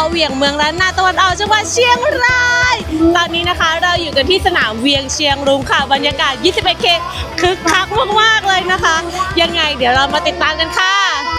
อเวียงเมืองล้านนาตะวันออกจังหวัดเชียงราย ตอนนี้นะคะเราอยู่กันที่สนามเวียงเชียงรุ้งค่ะบรรยากาศ 21K คึกคักมากๆเลยนะคะ ยังไงเดี๋ยวเรามาติดตามกันค่ะ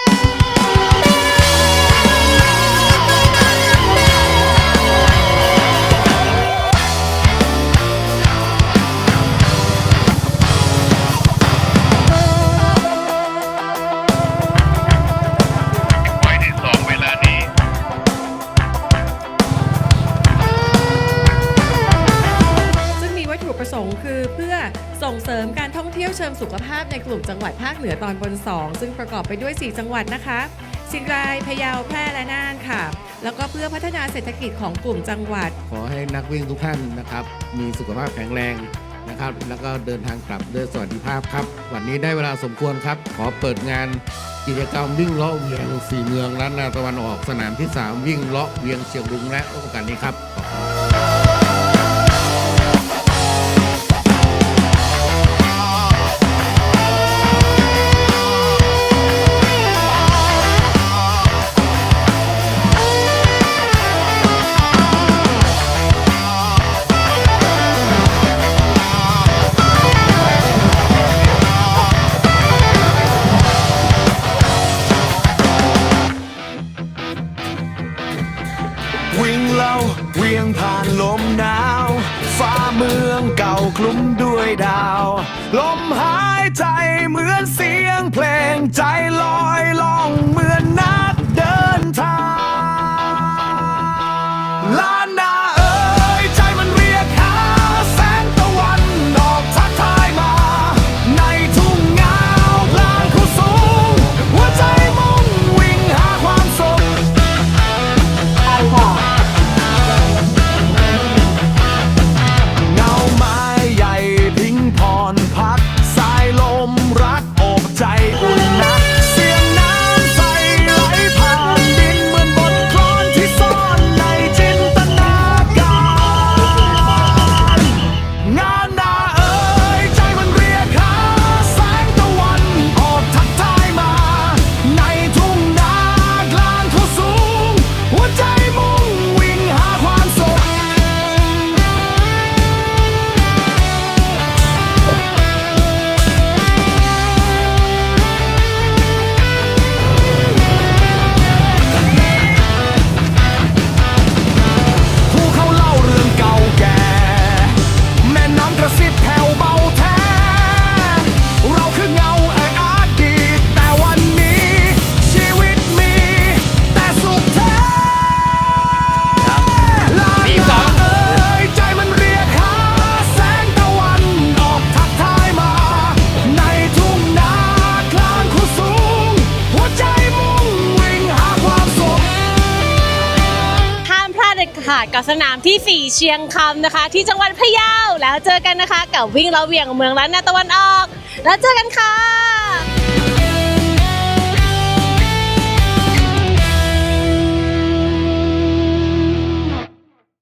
ค์คือเพื่อส่งเสริมการท่องเที่ยวเชิงสุขภาพในกลุ่มจังหวัดภาคเหนือตอนบน 2 ซึ่งประกอบไปด้วย 4 จังหวัดนะคะเชียงรายพะเยาแพร่และน่านค่ะ แล้วก็เพื่อพัฒนาเศรษฐกิจของกลุ่มจังหวัด ขอให้นักวิ่งทุกท่านนะครับ มีสุขภาพแข็งแรงนะครับ แล้วก็เดินทางกลับด้วยสวัสดิภาพครับ วันนี้ได้เวลาสมควรครับ ขอเปิดงานกิจกรรมวิ่งเลาะเวียงสี่เมืองล้านนาตะวันออกสนามที่ 3 วิ่งเลาะเวียงเชียงรุงและโอกาสนี้ครับ งผ่านลมหนาว ฟ้าเมืองเก่าคลุ้มด้วยดาว ลมหายใจเหมือนเสียงเพลงใจล ลาดเด็ดขาดกับสนามที่ 4 เชียงคำนะคะ ที่จังหวัดพะเยาแล้วเจอกันนะคะ กับวิ่งเราเหวียงเมืองล้านนาตะวันออก แล้วเจอกันค่ะ